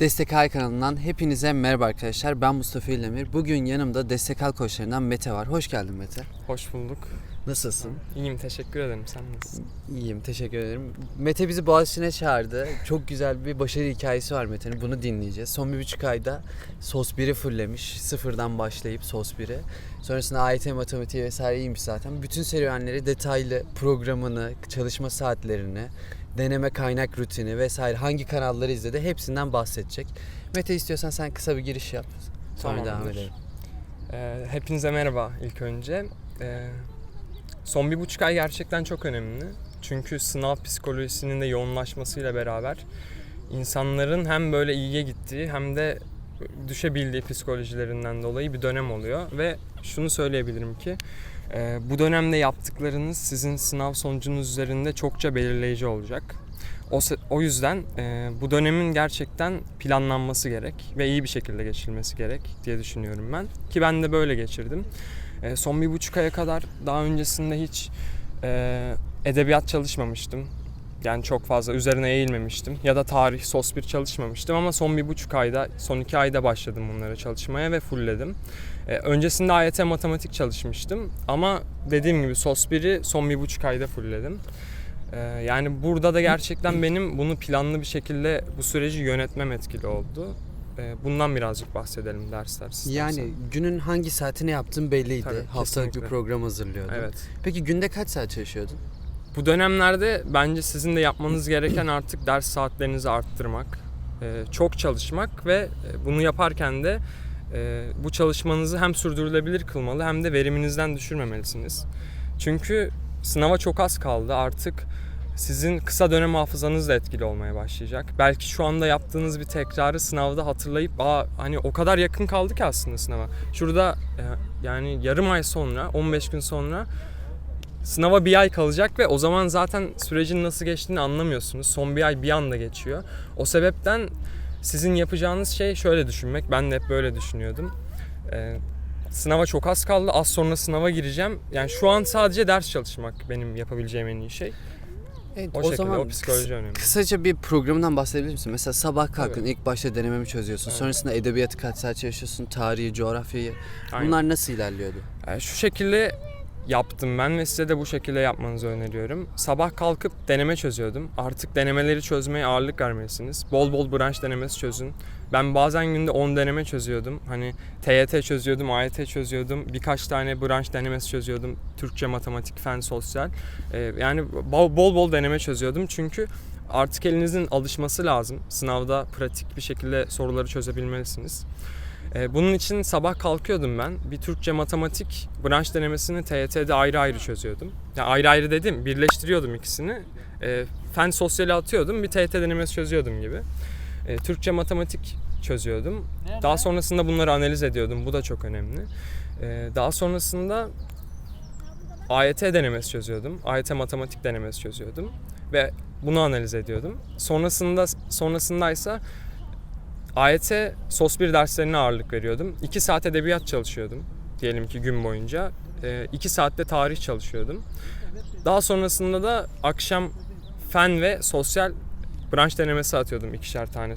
Destek Hal kanalından hepinize merhaba arkadaşlar. Ben Mustafa İldemir. Bugün yanımda Destek Hal koçlarından Mete var. Hoş geldin Mete. Hoş bulduk. Nasılsın? İyiyim teşekkür ederim. Sen nasılsın? İyiyim, teşekkür ederim. Mete bizi Boğaziçi'ne çağırdı. Çok güzel bir başarı hikayesi var Mete'nin. Bunu dinleyeceğiz. Son bir buçuk ayda SOS 1'i fullemiş. Sıfırdan başlayıp SOS 1'i. Sonrasında AYT matematiği vesaire iyiymiş zaten. Bütün serüvenleri detaylı programını, çalışma saatlerini, deneme kaynak rutini vesaire hangi kanalları izledi hepsinden bahsedecek. Mete istiyorsan sen kısa bir giriş yap. Sonra devam Tamamdır. edelim. Ee, hepinize merhaba ilk önce. Ee, son bir buçuk ay gerçekten çok önemli. Çünkü sınav psikolojisinin de yoğunlaşmasıyla beraber insanların hem böyle iyiye gittiği hem de düşebildiği psikolojilerinden dolayı bir dönem oluyor. Ve şunu söyleyebilirim ki e, bu dönemde yaptıklarınız sizin sınav sonucunuz üzerinde çokça belirleyici olacak. O, yüzden e, bu dönemin gerçekten planlanması gerek ve iyi bir şekilde geçirilmesi gerek diye düşünüyorum ben. Ki ben de böyle geçirdim. E, son bir buçuk aya kadar daha öncesinde hiç e, edebiyat çalışmamıştım. Yani çok fazla üzerine eğilmemiştim. Ya da tarih, sos bir çalışmamıştım ama son bir buçuk ayda, son iki ayda başladım bunlara çalışmaya ve fullledim. E, öncesinde AYT matematik çalışmıştım ama dediğim gibi sos 1'i son bir buçuk ayda fullledim. Ee, Yani burada da gerçekten benim bunu planlı bir şekilde bu süreci yönetmem etkili oldu. Ee, Bundan birazcık bahsedelim dersler. Yani günün hangi saatini yaptığın belliydi. Tabii, Haftalık bir program hazırlıyordun. Evet. Peki günde kaç saat çalışıyordun? Bu dönemlerde bence sizin de yapmanız gereken artık ders saatlerinizi arttırmak, e, çok çalışmak ve e, bunu yaparken de e, bu çalışmanızı hem sürdürülebilir kılmalı hem de veriminizden düşürmemelisiniz. Çünkü sınava çok az kaldı. Artık sizin kısa dönem hafızanız da etkili olmaya başlayacak. Belki şu anda yaptığınız bir tekrarı sınavda hatırlayıp aa hani o kadar yakın kaldı ki aslında sınava. Şurada e, yani yarım ay sonra, 15 gün sonra Sınava bir ay kalacak ve o zaman zaten sürecin nasıl geçtiğini anlamıyorsunuz. Son bir ay bir anda geçiyor. O sebepten sizin yapacağınız şey şöyle düşünmek. Ben de hep böyle düşünüyordum. Ee, sınava çok az kaldı. Az sonra sınava gireceğim. Yani şu an sadece ders çalışmak benim yapabileceğim en iyi şey. Evet, O, şekilde o psikoloji önemli. Kısaca bir programından bahsedebilir misin? Mesela sabah kalkın Tabii. ilk başta denememi çözüyorsun. Evet. Sonrasında edebiyatı kaç saat çalışıyorsun, tarihi, coğrafyayı. Aynen. Bunlar nasıl ilerliyordu? Yani şu şekilde yaptım ben ve size de bu şekilde yapmanızı öneriyorum. Sabah kalkıp deneme çözüyordum. Artık denemeleri çözmeye ağırlık vermelisiniz. Bol bol branş denemesi çözün. Ben bazen günde 10 deneme çözüyordum. Hani TYT çözüyordum, AYT çözüyordum. Birkaç tane branş denemesi çözüyordum. Türkçe, matematik, fen, sosyal. Ee, yani bol bol deneme çözüyordum. Çünkü artık elinizin alışması lazım. Sınavda pratik bir şekilde soruları çözebilmelisiniz. Ee, Bunun için sabah kalkıyordum ben. Bir Türkçe matematik branş denemesini TYT'de ayrı ayrı çözüyordum. Ya ayrı ayrı dedim, birleştiriyordum ikisini. Ee, fen sosyali atıyordum, bir TYT denemesi çözüyordum gibi. Ee, Türkçe matematik çözüyordum. Daha sonrasında bunları analiz ediyordum. Bu da çok önemli. Daha sonrasında AYT denemesi çözüyordum. AYT matematik denemesi çözüyordum ve bunu analiz ediyordum. Sonrasında sonrasındaysa AYT SOS 1 derslerine ağırlık veriyordum. 2 saat edebiyat çalışıyordum diyelim ki gün boyunca. 2 saatte tarih çalışıyordum. Daha sonrasında da akşam fen ve sosyal branş denemesi atıyordum ikişer tane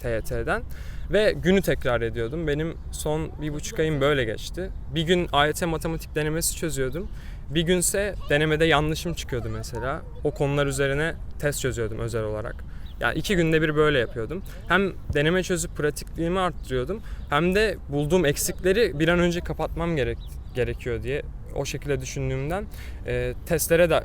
TYT'den. Ve günü tekrar ediyordum. Benim son bir buçuk ayım böyle geçti. Bir gün AYT matematik denemesi çözüyordum. Bir günse denemede yanlışım çıkıyordu mesela. O konular üzerine test çözüyordum özel olarak. Yani iki günde bir böyle yapıyordum. Hem deneme çözüp pratikliğimi arttırıyordum. Hem de bulduğum eksikleri bir an önce kapatmam gerek, gerekiyor diye o şekilde düşündüğümden e, testlere de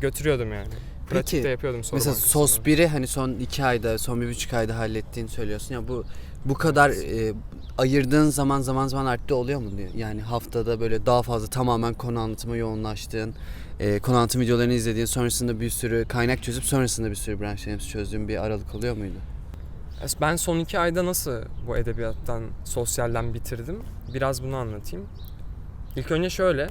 götürüyordum yani. Pratikte Peki, yapıyordum soru Mesela. SOS 1'i hani son iki ayda, son bir buçuk ayda hallettiğini söylüyorsun. Ya bu bu kadar e, ayırdığın zaman zaman zaman arttı oluyor mu diyor. Yani haftada böyle daha fazla tamamen konu anlatıma yoğunlaştığın, e, konu anlatım videolarını izlediğin, sonrasında bir sürü kaynak çözüp sonrasında bir sürü branş denemesi çözdüğün bir aralık oluyor muydu? Ben son iki ayda nasıl bu edebiyattan, sosyalden bitirdim? Biraz bunu anlatayım. İlk önce şöyle,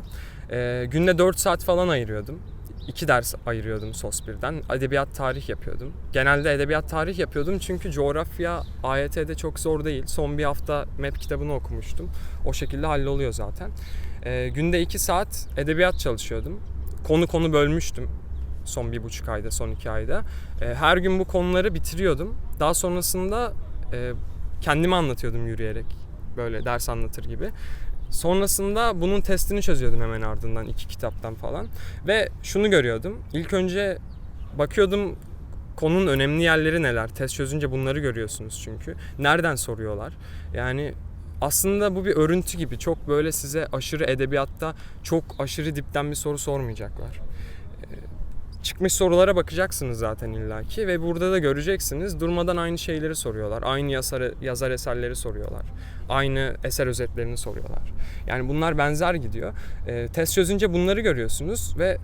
e, günde 4 saat falan ayırıyordum. İki ders ayırıyordum SOS birden. Edebiyat tarih yapıyordum. Genelde edebiyat tarih yapıyordum çünkü coğrafya AYT'de çok zor değil. Son bir hafta MEP kitabını okumuştum. O şekilde halloluyor zaten. E, günde 2 saat edebiyat çalışıyordum. Konu konu bölmüştüm son bir buçuk ayda, son iki ayda. E, her gün bu konuları bitiriyordum. Daha sonrasında e, kendime anlatıyordum yürüyerek böyle ders anlatır gibi. Sonrasında bunun testini çözüyordum hemen ardından iki kitaptan falan ve şunu görüyordum. İlk önce bakıyordum konunun önemli yerleri neler. Test çözünce bunları görüyorsunuz çünkü. Nereden soruyorlar? Yani aslında bu bir örüntü gibi. Çok böyle size aşırı edebiyatta çok aşırı dipten bir soru sormayacaklar. Çıkmış sorulara bakacaksınız zaten illaki ve burada da göreceksiniz durmadan aynı şeyleri soruyorlar. Aynı yazar, yazar eserleri soruyorlar. Aynı eser özetlerini soruyorlar. Yani bunlar benzer gidiyor. Ee, test çözünce bunları görüyorsunuz ve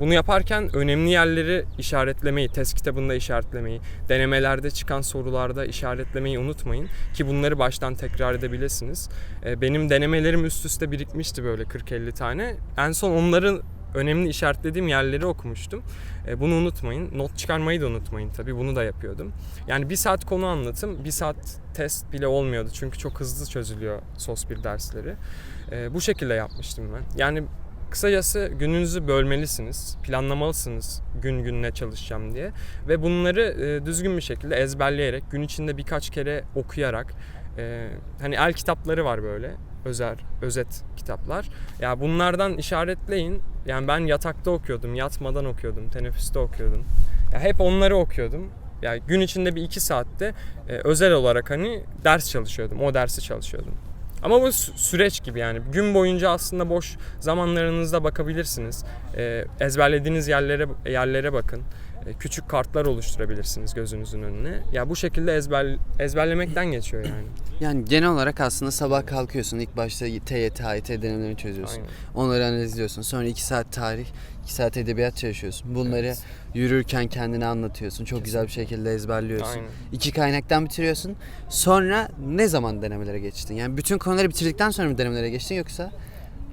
bunu yaparken önemli yerleri işaretlemeyi, test kitabında işaretlemeyi, denemelerde çıkan sorularda işaretlemeyi unutmayın ki bunları baştan tekrar edebilirsiniz. Ee, Benim denemelerim üst üste birikmişti böyle 40-50 tane. En son onların önemli işaretlediğim yerleri okumuştum. Ee, Bunu unutmayın. Not çıkarmayı da unutmayın tabii. Bunu da yapıyordum. Yani bir saat konu anlatım, bir saat test bile olmuyordu. Çünkü çok hızlı çözülüyor SOS 1 dersleri. Ee, Bu şekilde yapmıştım ben. Yani Kısacası gününüzü bölmelisiniz, planlamalısınız gün gün ne çalışacağım diye ve bunları e, düzgün bir şekilde ezberleyerek, gün içinde birkaç kere okuyarak, e, hani el kitapları var böyle, özel, özet kitaplar. Ya bunlardan işaretleyin. Yani ben yatakta okuyordum, yatmadan okuyordum, teneffüste okuyordum. Ya hep onları okuyordum. Yani gün içinde bir iki saatte e, özel olarak hani ders çalışıyordum, o dersi çalışıyordum. Ama bu sü- süreç gibi yani gün boyunca aslında boş zamanlarınızda bakabilirsiniz. Ee, ezberlediğiniz yerlere yerlere bakın. Ee, küçük kartlar oluşturabilirsiniz gözünüzün önüne. Ya bu şekilde ezber ezberlemekten geçiyor yani. Yani genel olarak aslında sabah kalkıyorsun. ilk başta TYT, AYT denemelerini çözüyorsun. Aynen. Onları analiz ediyorsun. Sonra 2 saat tarih, 2 saat edebiyat çalışıyorsun. Bunları Evet. yürürken kendine anlatıyorsun. Çok güzel bir şekilde ezberliyorsun. Aynen. İki kaynaktan bitiriyorsun. Sonra ne zaman denemelere geçtin? Yani bütün konuları bitirdikten sonra mı denemelere geçtin yoksa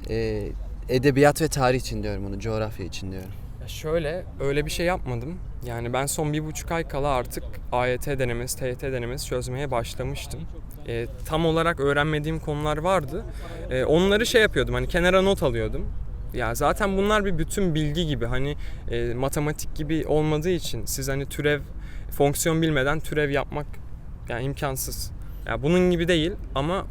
e, edebiyat ve tarih için diyorum bunu, coğrafya için diyorum. Şöyle öyle bir şey yapmadım. Yani ben son bir buçuk ay kala artık AYT denemesi, TYT denemesi çözmeye başlamıştım. Ee, tam olarak öğrenmediğim konular vardı. Ee, onları şey yapıyordum hani kenara not alıyordum. Ya zaten bunlar bir bütün bilgi gibi hani e, matematik gibi olmadığı için siz hani türev fonksiyon bilmeden türev yapmak yani imkansız. Ya bunun gibi değil ama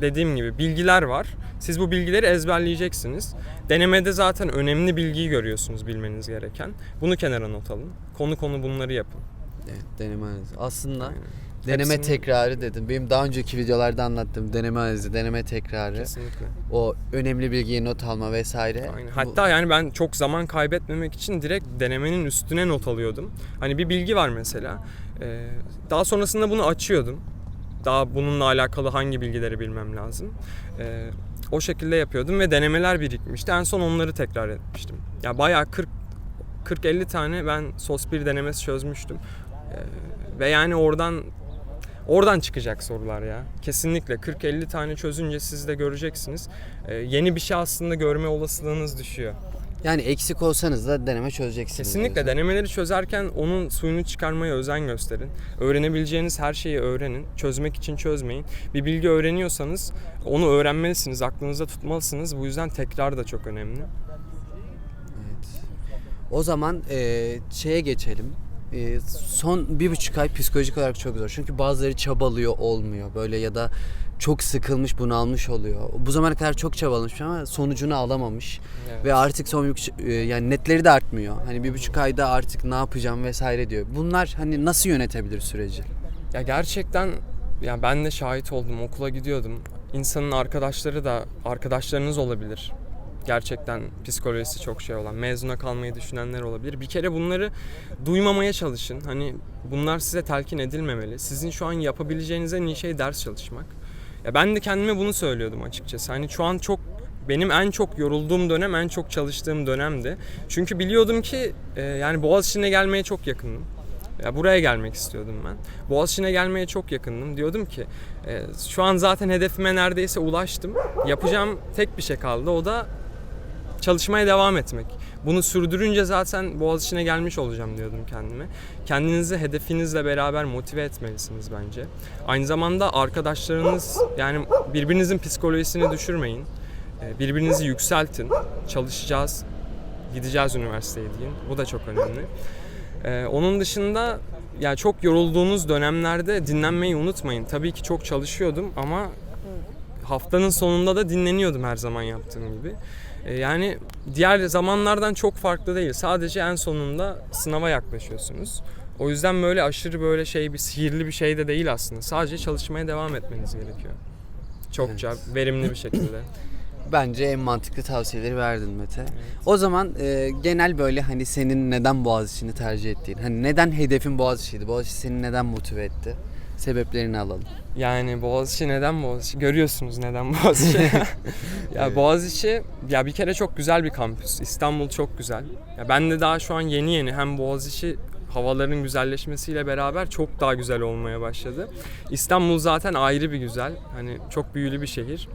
dediğim gibi bilgiler var. Siz bu bilgileri ezberleyeceksiniz. Denemede zaten önemli bilgiyi görüyorsunuz bilmeniz gereken. Bunu kenara not alın. Konu konu bunları yapın. Evet, deneme analizi. Aslında Aynen. deneme Hepsini- tekrarı dedim. Benim daha önceki videolarda anlattığım deneme analizi, deneme tekrarı, Kesinlikle. o önemli bilgiyi not alma vesaire. Aynen. Bu- Hatta yani ben çok zaman kaybetmemek için direkt denemenin üstüne not alıyordum. Hani bir bilgi var mesela. Ee, daha sonrasında bunu açıyordum. Daha bununla alakalı hangi bilgileri bilmem lazım. Ee, o şekilde yapıyordum ve denemeler birikmişti. En son onları tekrar etmiştim. Ya bayağı 40 40-50 tane ben SOS 1 denemesi çözmüştüm. Ee, ve yani oradan oradan çıkacak sorular ya. Kesinlikle 40-50 tane çözünce siz de göreceksiniz. Ee, yeni bir şey aslında görme olasılığınız düşüyor. Yani eksik olsanız da deneme çözeceksiniz. Kesinlikle diyorsun. denemeleri çözerken onun suyunu çıkarmaya özen gösterin. Öğrenebileceğiniz her şeyi öğrenin. Çözmek için çözmeyin. Bir bilgi öğreniyorsanız onu öğrenmelisiniz, aklınızda tutmalısınız. Bu yüzden tekrar da çok önemli. Evet. O zaman e, şeye geçelim. E, son bir buçuk ay psikolojik olarak çok zor. Çünkü bazıları çabalıyor olmuyor. Böyle ya da çok sıkılmış bunalmış oluyor. Bu zamana kadar çok çabalamış ama sonucunu alamamış. Evet. Ve artık son bir e, yani netleri de artmıyor. Hani bir buçuk ayda artık ne yapacağım vesaire diyor. Bunlar hani nasıl yönetebilir süreci? Ya gerçekten ya ben de şahit oldum. Okula gidiyordum. İnsanın arkadaşları da arkadaşlarınız olabilir. Gerçekten psikolojisi çok şey olan, mezuna kalmayı düşünenler olabilir. Bir kere bunları duymamaya çalışın. Hani bunlar size telkin edilmemeli. Sizin şu an yapabileceğiniz en iyi şey ders çalışmak. Ya ben de kendime bunu söylüyordum açıkçası. Hani şu an çok benim en çok yorulduğum dönem, en çok çalıştığım dönemdi. Çünkü biliyordum ki e, yani Boğaziçi'ne gelmeye çok yakındım. Ya buraya gelmek istiyordum ben. Boğaziçi'ne gelmeye çok yakındım. Diyordum ki e, şu an zaten hedefime neredeyse ulaştım. Yapacağım tek bir şey kaldı. O da çalışmaya devam etmek. Bunu sürdürünce zaten Boğaziçi'ne gelmiş olacağım diyordum kendime. Kendinizi hedefinizle beraber motive etmelisiniz bence. Aynı zamanda arkadaşlarınız yani birbirinizin psikolojisini düşürmeyin. E, Birbirinizi yükseltin. Çalışacağız. Gideceğiz üniversiteye deyin. Bu da çok önemli. Ee, onun dışında ya çok yorulduğunuz dönemlerde dinlenmeyi unutmayın. Tabii ki çok çalışıyordum ama haftanın sonunda da dinleniyordum her zaman yaptığım gibi. Ee, yani diğer zamanlardan çok farklı değil. Sadece en sonunda sınava yaklaşıyorsunuz. O yüzden böyle aşırı böyle şey bir sihirli bir şey de değil aslında. Sadece çalışmaya devam etmeniz gerekiyor. Çokça verimli bir şekilde. Bence en mantıklı tavsiyeleri verdin Mete. O zaman e, genel böyle hani senin neden Boğaziçi'ni tercih ettiğin, hani neden hedefin Boğaziçi'ydi, Boğaziçi seni neden motive etti? Sebeplerini alalım. Yani Boğaziçi neden Boğaziçi? Görüyorsunuz neden Boğaziçi. ya Evet. Boğaziçi ya bir kere çok güzel bir kampüs. İstanbul çok güzel. Ya ben de daha şu an yeni yeni hem Boğaziçi havaların güzelleşmesiyle beraber çok daha güzel olmaya başladı. İstanbul zaten ayrı bir güzel. Hani çok büyülü bir şehir.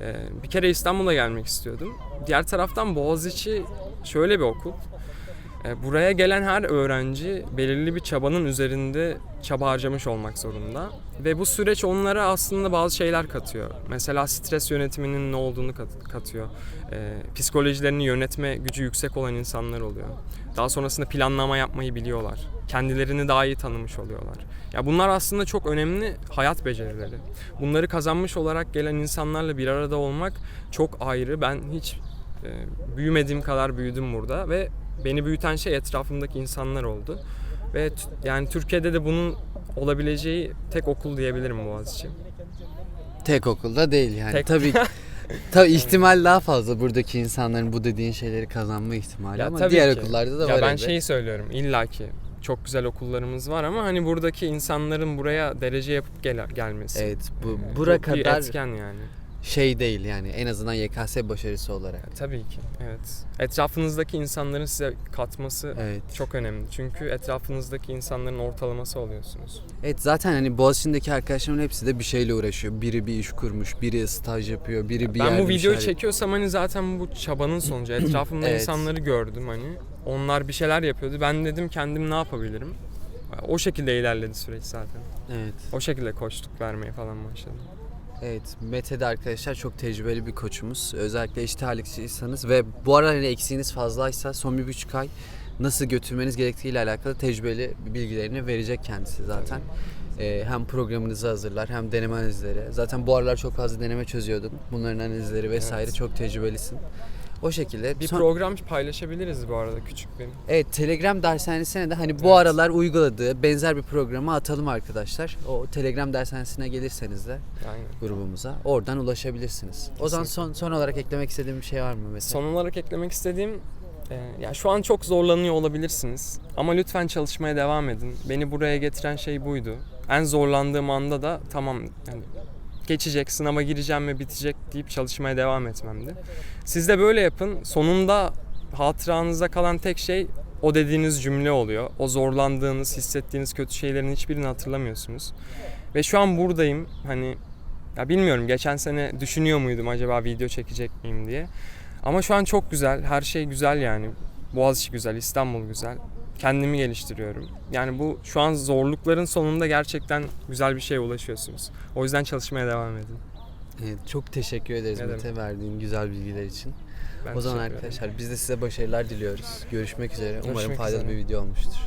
Ee, bir kere İstanbul'a gelmek istiyordum. Diğer taraftan Boğaziçi şöyle bir okul. E, Buraya gelen her öğrenci belirli bir çabanın üzerinde çaba harcamış olmak zorunda. Ve bu süreç onlara aslında bazı şeyler katıyor. Mesela stres yönetiminin ne olduğunu kat- katıyor. E, psikolojilerini yönetme gücü yüksek olan insanlar oluyor. Daha sonrasında planlama yapmayı biliyorlar. Kendilerini daha iyi tanımış oluyorlar. Ya bunlar aslında çok önemli hayat becerileri. Bunları kazanmış olarak gelen insanlarla bir arada olmak çok ayrı. Ben hiç e, büyümediğim kadar büyüdüm burada ve beni büyüten şey etrafımdaki insanlar oldu. Ve yani Türkiye'de de bunun olabileceği tek okul diyebilirim Boğaziçi. Tek okulda değil yani. Tek- Tabii tabii ihtimal daha fazla buradaki insanların bu dediğin şeyleri kazanma ihtimali Ya ama tabii diğer ki. okullarda da ya var ben elbet. şeyi söylüyorum illaki çok güzel okullarımız var ama hani buradaki insanların buraya derece yapıp gel- gelmesi. Evet bu bura çok bir kadar etken yani. Şey değil yani en azından YKS başarısı olarak. Tabii ki. Evet. Etrafınızdaki insanların size katması Evet. çok önemli. Çünkü etrafınızdaki insanların ortalaması oluyorsunuz. Evet zaten hani Boğaziçi'ndeki arkadaşlarımın hepsi de bir şeyle uğraşıyor. Biri bir iş kurmuş, biri staj yapıyor, biri bir ben bu videoyu şeyler- çekiyorsam hani zaten bu çabanın sonucu. Etrafımda Evet. insanları gördüm hani. Onlar bir şeyler yapıyordu. Ben dedim kendim ne yapabilirim? O şekilde ilerledi süreç zaten. Evet. O şekilde koçluk vermeye falan başladım. Evet, Mete de arkadaşlar çok tecrübeli bir koçumuz. Özellikle eşit ağırlıkçıysanız ve bu arada hani eksiğiniz fazlaysa son bir buçuk ay nasıl götürmeniz gerektiğiyle alakalı tecrübeli bilgilerini verecek kendisi zaten. Ee, hem programınızı hazırlar hem deneme analizleri. Zaten bu aralar çok fazla deneme çözüyordum. Bunların analizleri vesaire Evet. çok tecrübelisin. O şekilde. Bir Son- program paylaşabiliriz bu arada küçük bir. Evet Telegram dershanesine de hani bu Evet. aralar uyguladığı benzer bir programı atalım arkadaşlar. O Telegram dershanesine gelirseniz de Aynen. grubumuza oradan ulaşabilirsiniz. O zaman son son olarak eklemek istediğim bir şey var mı mesela? Son olarak eklemek istediğim e, ya şu an çok zorlanıyor olabilirsiniz ama lütfen çalışmaya devam edin. Beni buraya getiren şey buydu. En zorlandığım anda da tamam yani geçecek, sınava gireceğim ve bitecek deyip çalışmaya devam etmemdi. Siz de böyle yapın. Sonunda hatıranızda kalan tek şey o dediğiniz cümle oluyor. O zorlandığınız, hissettiğiniz kötü şeylerin hiçbirini hatırlamıyorsunuz. Ve şu an buradayım. Hani ya bilmiyorum geçen sene düşünüyor muydum acaba video çekecek miyim diye. Ama şu an çok güzel. Her şey güzel yani. Boğaziçi güzel, İstanbul güzel. Kendimi geliştiriyorum. Yani bu şu an zorlukların sonunda gerçekten güzel bir şeye ulaşıyorsunuz. O yüzden çalışmaya devam edin. Evet, çok teşekkür ederiz Ne Mete verdiğin güzel bilgiler için. Ben o zaman ederim. arkadaşlar biz de size başarılar diliyoruz. Görüşmek üzere. Umarım Görüşmek faydalı üzere. bir video olmuştur.